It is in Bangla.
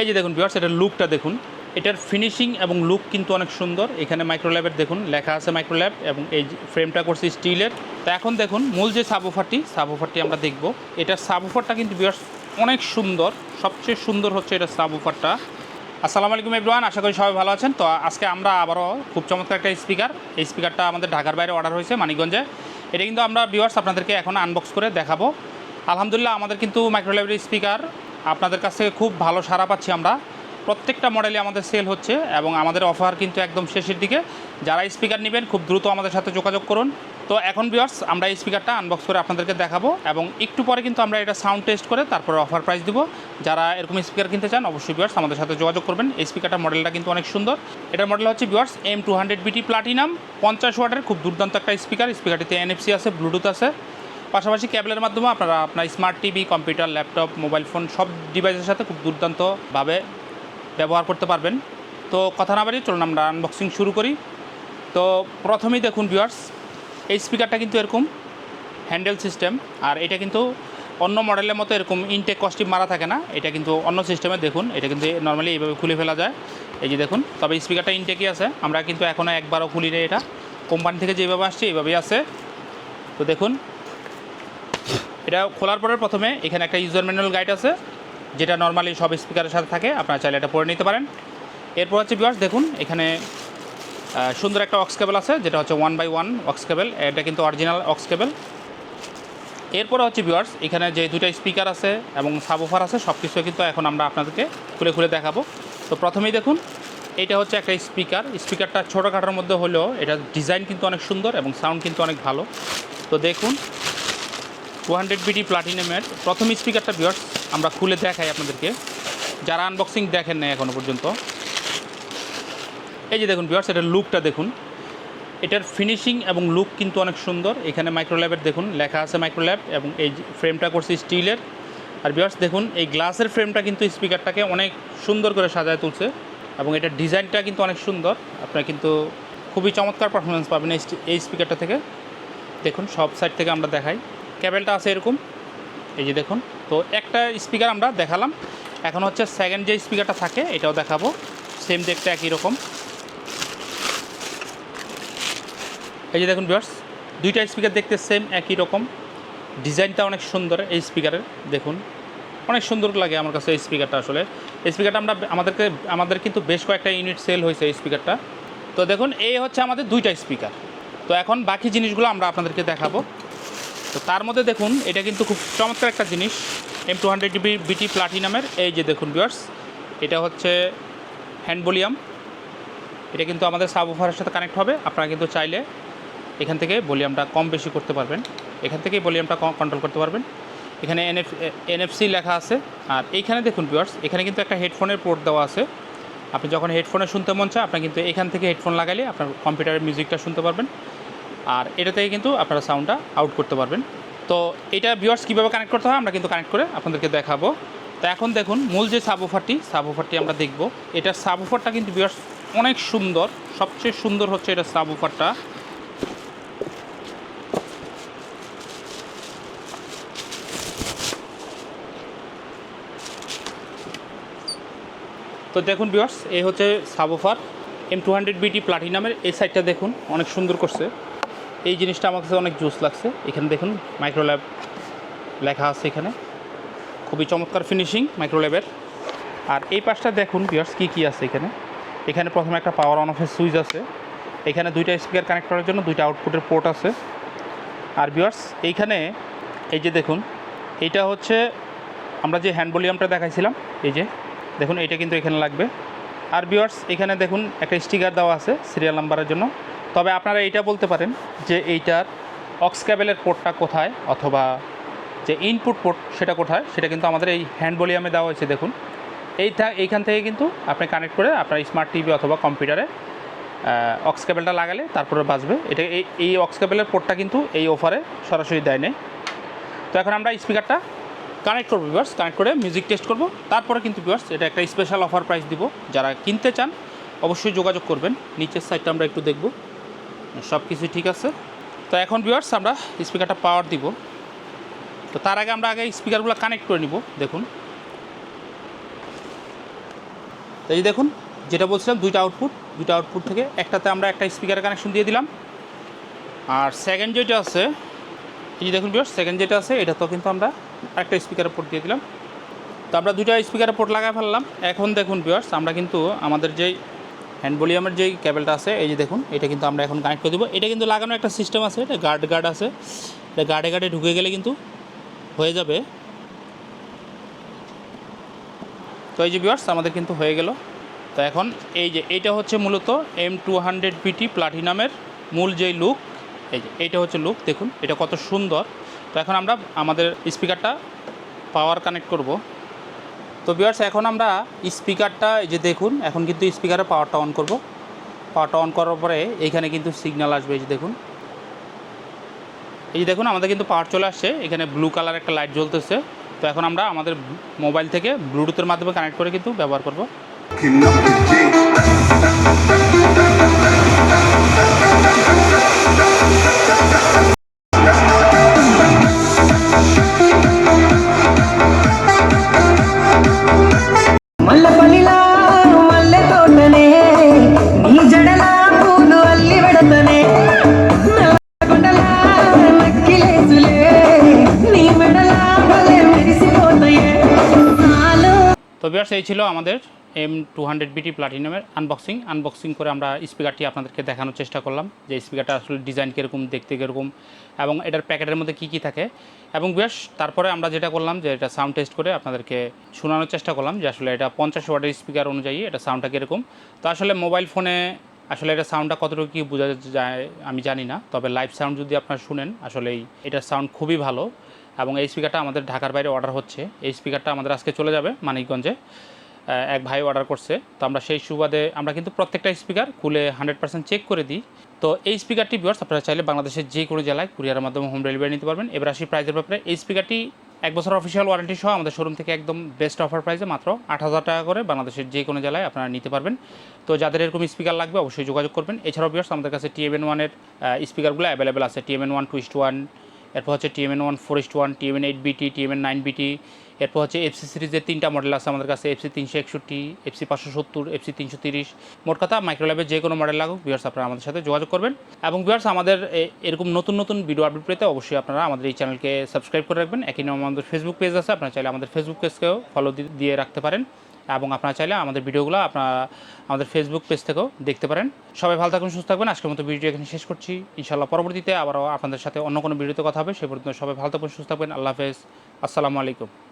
এই যে দেখুন ভিউয়ার্স এটার লুকটা দেখুন। এটার ফিনিশিং এবং লুক কিন্তু অনেক সুন্দর। এখানে মাইক্রোল্যাবের দেখুন, লেখা আছে মাইক্রোল্যাব এবং এই ফ্রেমটা করছে স্টিলের তো এখন দেখুন, মূল যে সাবওফারটি সাবওফারটি আমরা দেখব। এটার সাবওফারটা কিন্তু ভিউয়ার্স অনেক সুন্দর। সবচেয়ে সুন্দর হচ্ছে এটার সাবওফারটা আসসালামু আলাইকুম এভরিওয়ান আশা করি সবাই ভালো আছেন। তো আজকে আমরা আবারও খুব চমৎকার একটা স্পিকার এই স্পিকারটা আমাদের ঢাকার বাইরে অর্ডার হয়েছে মানিকগঞ্জে। এটা কিন্তু আমরা ভিউয়ার্স আপনাদেরকে এখন আনবক্স করে দেখাবো। আলহামদুলিল্লাহ আমাদের কিন্তু মাইক্রোলাইব্রেরি স্পিকার আপনাদের কাছ থেকে খুব ভালো সাড়া পাচ্ছি আমরা। প্রত্যেকটা মডেলে আমাদের সেল হচ্ছে এবং আমাদের অফার কিন্তু একদম শেষের দিকে। যারা স্পিকার নেবেন, খুব দ্রুত আমাদের সাথে যোগাযোগ করুন। তো এখন ভিউয়ার্স আমরা এই স্পিকারটা আনবক্স করে আপনাদেরকে দেখাবো এবং একটু পরে কিন্তু আমরা এটা সাউন্ড টেস্ট করে তারপরে অফার প্রাইস দিব। যারা এরকম স্পিকার কিনতে চান, অবশ্যই ভিউয়ার্স আমাদের সাথে যোগাযোগ করবেন। এই স্পিকারটা মডেলটা কিন্তু অনেক সুন্দর। এটার মডেল হচ্ছে viewers M two hundred BT platinum পঞ্চাশ ওয়াটের খুব দুর্দান্ত একটা স্পিকার স্পিকারটিতে এনএফসি আছে ব্লুটুথ আছে। পাশাপাশি ক্যাবেলের মাধ্যমে আপনারা আপনার smart TV computer laptop mobile phone সব ডিভাইসের সাথে খুব দুর্দান্তভাবে ব্যবহার করতে পারবেন। তো কথা না বাড়িয়ে চলুন আমরা আনবক্সিং শুরু করি। তো প্রথমেই দেখুন ভিউয়ার্স এই স্পিকারটা কিন্তু এরকম হ্যান্ডেল সিস্টেম আর এটা কিন্তু অন্য মডেলের মতো এরকম ইনটেক কস্টিপ মারা থাকে না, এটা কিন্তু অন্য সিস্টেমে দেখুন, এটা কিন্তু নর্মালি এইভাবে খুলে ফেলা যায়। এই যে দেখুন, তবে স্পিকারটা ইনটেকই আছে, আমরা কিন্তু এখনও একবারও খুলি এটা। কোম্পানি থেকে যেভাবে আসছে, এইভাবেই আছে। তো দেখুন এটা খোলার পরে প্রথমে এখানে একটা ইউজার ম্যানুয়াল গাইড আছে, যেটা নর্মালি সব স্পিকারের সাথে থাকে, আপনারা চাইলে এটা পড়ে নিতে পারেন। এরপর হচ্ছে ভিউয়ার্স দেখুন, এখানে সুন্দর একটা অক্স কেবল আছে, যেটা হচ্ছে one by one aux cable এটা কিন্তু অরিজিনাল অক্স কেবল এরপরে হচ্ছে ভিউয়ার্স এখানে যে দুইটা স্পিকার আছে এবং সাবওফার আছে সব কিছু কিন্তু এখন আমরা আপনাদেরকে খুলে খুলে দেখাবো। তো প্রথমেই দেখুন, এটা হচ্ছে একটা স্পিকার স্পিকারটা ছোটোখাটোর মধ্যে হলেও এটা ডিজাইন কিন্তু অনেক সুন্দর এবং সাউন্ড কিন্তু অনেক ভালো। তো দেখুন টু হান্ড্রেড বিটি প্লাটিনামের প্রথম স্পিকারটা ভিউয়ার্স আমরা খুলে দেখাই আপনাদেরকে। যারা আনবক্সিং দেখেন না এখনও পর্যন্ত। এই যে দেখুন ভিউয়ার্স এটার লুকটা দেখুন। এটার ফিনিশিং এবং লুক কিন্তু অনেক সুন্দর। এখানে মাইক্রোল্যাবের দেখুন, লেখা আছে মাইক্রোল্যাব এবং এই ফ্রেমটা করছে স্টিলের আর ভিউয়ার্স দেখুন, এই গ্লাসের ফ্রেমটা কিন্তু স্পিকারটাকে অনেক সুন্দর করে সাজায় তুলছে এবং এটার ডিজাইনটা কিন্তু অনেক সুন্দর। আপনারা কিন্তু খুবই চমৎকার পারফরমেন্স পাবেন এই স্পিকারটা থেকে। দেখুন, সব সাইড থেকে আমরা দেখাই। ক্যাবেলটা আছে এরকম। এই যে দেখুন, তো একটা স্পিকার আমরা দেখালাম। এখন হচ্ছে সেকেন্ড যে স্পিকারটা থাকে, এটাও দেখাবো। সেম দেখতে একই রকম। এই যে দেখুন ভিউয়ার্স দুইটা স্পিকার দেখতে সেম একই রকম। ডিজাইনটা অনেক সুন্দর এই স্পিকারের, দেখুন। অনেক সুন্দর লাগে আমার কাছে এই স্পিকারটা আসলে। এই স্পিকারটা আমরা আমাদেরকে, আমাদের কিন্তু বেশ কয়েকটা ইউনিট সেল হয়েছে এই স্পিকারটা। তো দেখুন, এই হচ্ছে আমাদের দুইটা স্পিকার। তো এখন বাকি জিনিসগুলো আমরা আপনাদেরকে দেখাবো। তো তার মধ্যে দেখুন, এটা কিন্তু খুব চমৎকার একটা জিনিস এম টু হান্ড্রেড ডিবি বিটি প্লাটিনামের এই যে দেখুন ভিউয়ার্স এটা হচ্ছে হ্যান্ড ভলিউম এটা কিন্তু আমাদের সাব ওফারের সাথে কানেক্ট হবে, আপনারা কিন্তু চাইলে এখান থেকে ভলিউমটা কম বেশি করতে পারবেন। এখান থেকেই ভলিউমটা কন্ট্রোল করতে পারবেন। এখানে এনএফ এনএফসি লেখা আছে। আর এইখানে দেখুন ভিউয়ার্স এখানে কিন্তু একটা হেডফোনের পোর্ট দেওয়া আছে। আপনি যখন হেডফোনে শুনতে মন চায়, আপনার কিন্তু এখান থেকে হেডফোন লাগালে আপনার কম্পিউটারের মিউজিকটা শুনতে পারবেন। আর এটা থেকে কিন্তু আপনারা সাউন্ডটা আউট করতে পারবেন। তো এটা ভিউয়ার্স কীভাবে কানেক্ট করতে হয় আমরা কিন্তু কানেক্ট করে আপনাদেরকে দেখাবো। তো এখন দেখুন, মূল যে সাবওফারটি সাবওফারটি আমরা দেখব। এটার সাবওফারটা কিন্তু ভিউয়ার্স অনেক সুন্দর। সবচেয়ে সুন্দর হচ্ছে এটা সাবওফারটা তো দেখুন বিয়ার্স এই হচ্ছে সাবোফার এম টু হান্ড্রেড বিটি প্লাটিনামের এই সাইডটা দেখুন, অনেক সুন্দর করছে। এই জিনিসটা আমার কাছে অনেক জুস লাগছে। এখানে দেখুন মাইক্রোল্যাব লেখা আছে এখানে। খুবই চমৎকার ফিনিশিং মাইক্রোল্যাবের আর এই পাশটা দেখুন বিয়ার্স কী কী আছে এখানে? এখানে প্রথমে একটা পাওয়ার অন অফের সুইচ আছে। এখানে দুইটা স্পিকার কানেক্ট করার জন্য দুইটা আউটপুটের পোর্ট আছে। আর বিয়ার্স এইখানে এই যে দেখুন এইটা হচ্ছে আমরা যে হ্যান্ড ভলিউমটা দেখাইছিলাম, এই যে, দেখুন, এটা কিন্তু এখানে লাগবে। আর ভিউয়ার্স এখানে দেখুন, একটা স্টিকার দেওয়া আছে সিরিয়াল নাম্বারের জন্য। তবে আপনারা এইটা বলতে পারেন যে এইটার অক্স ক্যাবেলের পোর্টটা কোথায় অথবা যে ইনপুট পোর্ট সেটা কোথায়, সেটা কিন্তু আমাদের এই হ্যান্ড ভলিউমে দেওয়া হয়েছে, দেখুন। এইটা এইখান থেকে কিন্তু আপনি কানেক্ট করে আপনার স্মার্ট টিভি অথবা কম্পিউটারে অক্স কেবেলটা লাগালে তারপরে বাজবে। এটা এই এই অক্স কেবেলের পোর্টটা কিন্তু এই অফারে সরাসরি দেয় নেই। তো এখন আমরা স্পিকারটা কানেক্ট করব ভিউয়ার্স কানেক্ট করে মিউজিক টেস্ট করব। তারপরে কিন্তু ভিউয়ার্স এটা একটা স্পেশাল অফার প্রাইস দিব। যারা কিনতে চান, অবশ্যই যোগাযোগ করবেন। নিচের সাইডটা আমরা একটু দেখব। সব কিছু ঠিক আছে। তো এখন ভিউয়ার্স আমরা স্পিকারটা পাওয়ার দিব। তো তার আগে আমরা আগে স্পিকারগুলো কানেক্ট করে নিব, দেখুন। তো এই দেখুন, যেটা বলছিলাম, দুইটা আউটপুট দুইটা আউটপুট থেকে একটাতে আমরা একটা স্পিকারের কানেকশন দিয়ে দিলাম। আর সেকেন্ড যেটা আছে, এই দেখুন বিয়ার্স সেকেন্ড যেটা আছে এটা তো কিন্তু আমরা একটা স্পিকারের পোর্ট দিয়ে দিলাম। তো আমরা দুইটা স্পিকারের পোর্ট লাগাই ফেললাম। এখন দেখুন বিয়ার্স আমরা কিন্তু আমাদের যেই হ্যান্ড ভলিউমের যেই কেবলটা আছে, এই যে দেখুন, এটা কিন্তু আমরা এখন কানেক্ট করে দেবো। এটা কিন্তু লাগানোর একটা সিস্টেম আছে, এটা গার্ড গার্ড আছে। এটা গার্ডে গার্ডে ঢুকে গেলে কিন্তু হয়ে যাবে। তো এই যে বিয়ার্স আমাদের কিন্তু হয়ে গেল। তো এখন এই যে এইটা হচ্ছে মূলত এম টু হান্ড্রেড বিটি প্লাটিনামের মূল যেই লুক এই যে এইটা হচ্ছে লুক দেখুন, এটা কত সুন্দর। তো এখন আমরা আমাদের স্পিকারটা পাওয়ার কানেক্ট করব। তো বিয়ার্স এখন আমরা স্পিকারটা এই যে দেখুন, এখন কিন্তু স্পিকারে পাওয়ারটা অন করব। পাওয়ারটা অন করার পরে এইখানে কিন্তু সিগন্যাল আসবে, এই যে দেখুন। এই যে দেখুন, আমাদের কিন্তু পাওয়ার চলে আসছে। এখানে ব্লু কালার একটা লাইট জ্বলতেছে। তো এখন আমরা আমাদের মোবাইল থেকে ব্লুটুথের মাধ্যমে কানেক্ট করে কিন্তু ব্যবহার করব। তো বিয়ার্স এই ছিল আমাদের এম টু হান্ড্রেড বিটি প্লাটিনামের আনবক্সিং আনবক্সিং করে আমরা স্পিকারটি আপনাদেরকে দেখানোর চেষ্টা করলাম যে স্পিকারটা আসলে ডিজাইন কীরকম, দেখতে কীরকম, এবং এটার প্যাকেটের মধ্যে কী কী থাকে। এবং বেশ তারপরে আমরা যেটা করলাম যে এটা সাউন্ড টেস্ট করে আপনাদেরকে শোনানোর চেষ্টা করলাম যে আসলে এটা পঞ্চাশ ওয়াটের স্পিকার অনুযায়ী এটা সাউন্ডটা কীরকম। তো আসলে মোবাইল ফোনে আসলে এটা সাউন্ডটা কতটুকু কী বোঝা যায় আমি জানি না, তবে লাইভ সাউন্ড যদি আপনারা শুনেন আসলে এটার সাউন্ড খুবই ভালো। এবং এই স্পিকারটা আমাদের ঢাকার বাইরে অর্ডার হচ্ছে। এই স্পিকারটা আমাদের আজকে চলে যাবে মানিকগঞ্জে। এক ভাই অর্ডার করছে। তো আমরা সেই সুবাদে আমরা কিন্তু প্রত্যেকটা স্পিকার খুলে হান্ড্রেড পার্সেন্ট চেক করে দিই। তো এই স্পিকারটি ভিউয়ার্স আপনারা চাইলে বাংলাদেশের যে কোনো জেলায় কুরিয়ারের মাধ্যমে হোম ডেলিভারি নিতে পারবেন। এবার আসি প্রাইজের ব্যাপারে। এই স্পিকারটি এক বছর অফিসিয়াল ওয়ারেন্টি সহ আমাদের শোরুম থেকে একদম বেস্ট অফার প্রাইসে মাত্র আট হাজার টাকা করে বাংলাদেশের যে কোনো জেলায় আপনারা নিতে পারবেন। তো যাদের এরকম স্পিকার লাগবে অবশ্যই যোগাযোগ করবেন। এছাড়াও ভিউয়ার্স আমাদের কাছে টিএমএন ওয়ানের স্পিকারগুলো অ্যাভেলেবেল আছে। টিএমএন ওয়ান টুইস্ট ওয়ান এরপর হচ্ছে TMN one four east one, TMN eight BT TMN nine বিটি এরপর হচ্ছে এফসি সিরিজের তিনটা মডেল আছে আমাদের কাছে এফসি তিনশো একষট্টি এফসি পাঁচশো সত্তর এফসি তিনশো তিরিশ। মোট কথা মাইক্রোল্যাবের যে কোনো মডেল লাগুক বিয়ার্স আপনারা আমাদের সাথে যোগাযোগ করবেন। এবং বিয়ার্স আমাদের এরকম নতুন নতুন ভিডিও আপডেট পেতে অবশ্যই আপনারা আমাদের এই চ্যানেলকে সাবস্ক্রাইব করে রাখবেন। একই নাম আমাদের ফেসবুক পেজ আছে, আপনারা চাইলে আমাদের ফেসবুক পেজকেও ফলো দিয়ে রাখতে পারেন। এবং আপনারা চাইলে আমাদের ভিডিওগুলো আপনারা আমাদের ফেসবুক পেজ থেকেও দেখতে পারেন। সবাই ভালো থাকুন সুস্থ থাকবেন। আজকের মতো ভিডিও এখানে শেষ করছি। ইনশাআল্লাহ পরবর্তীতে আবারও আপনাদের সাথে অন্য কোনো ভিডিওতে কথা হবে। সে পর্যন্ত সবাই ভালো থাকবেন, সুস্থ থাকবেন। আল্লাহ হাফেজ। আসসালামু আলাইকুম।